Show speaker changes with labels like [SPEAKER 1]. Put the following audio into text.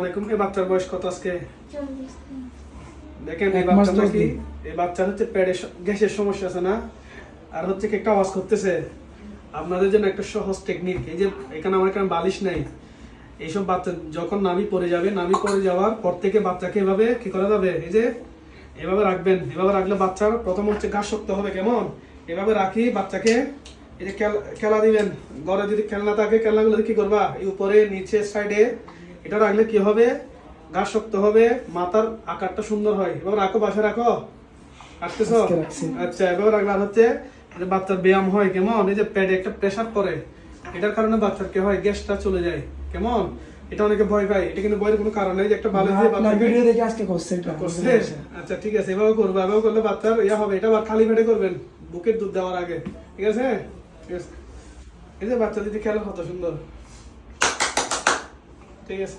[SPEAKER 1] ওয়ালাইকুম এই বাচ্চার বয়স কত আজকে? দেখেন এই
[SPEAKER 2] এক মাস
[SPEAKER 1] বাচ্চা
[SPEAKER 2] দশ
[SPEAKER 1] নাকি
[SPEAKER 2] দিন।
[SPEAKER 1] এই বাচ্চার হচ্ছে পেটে গ্যাসের সমস্যা আছে না? আর হচ্ছে কি একটা আওয়াজ করতেছে। আপনাদের জন্য একটা সহজ টেকনিক এই যে এখানে আমার এখানে বালিশ নাই। এইসব বাচ্চা যখন নামি পড়ে যাবে নামি পড়ে যাওয়ার পর থেকে বাচ্চাকে এভাবে কি করা যাবে? এই যে এভাবে রাখবেন। এভাবে রাখলে বাচ্চার প্রথম হচ্ছে ঘাস শক্ত হবে কেমন? এভাবে রাখি বাচ্চাকে। এই যে খেলা দিবেন। ঘরে যদি খেলনা থাকে খেলনাগুলো কি করবা? এই উপরে নিচে সাইডে এটা রাখলে কি হবে? ঘাস শক্ত হবে মাথার আকারটা সুন্দর হয়। এবার রাখো বাসা রাখো।
[SPEAKER 2] রাখছি।
[SPEAKER 1] আচ্ছা এবার রাখলে আর হচ্ছে বাচ্চার ব্যায়াম হয় কেমন? এই যে পেটে একটা প্রেসার পড়ে এটার কারণে বাচ্চার কি হয়? গ্যাসটা চলে যায় কেমন? এটা অনেকে ভয় পায়। এটা কিন্তু ভয়ের কোনো কারণ নেই যে একটা বাচ্চাকে
[SPEAKER 2] ভিডিও দেখে আজকে করছে এটা।
[SPEAKER 1] করছে? আচ্ছা ঠিক আছে এভাবে করব এভাবে করলে বাচ্চার ইয়া হবে। এটা আবার খালি পেটে করবেন বুকের দুধ দেওয়ার আগে। ঠিক আছে? ঠিক আছে। এই যে বাচ্চা যদি খেলে কত সুন্দর। ঠিক আছে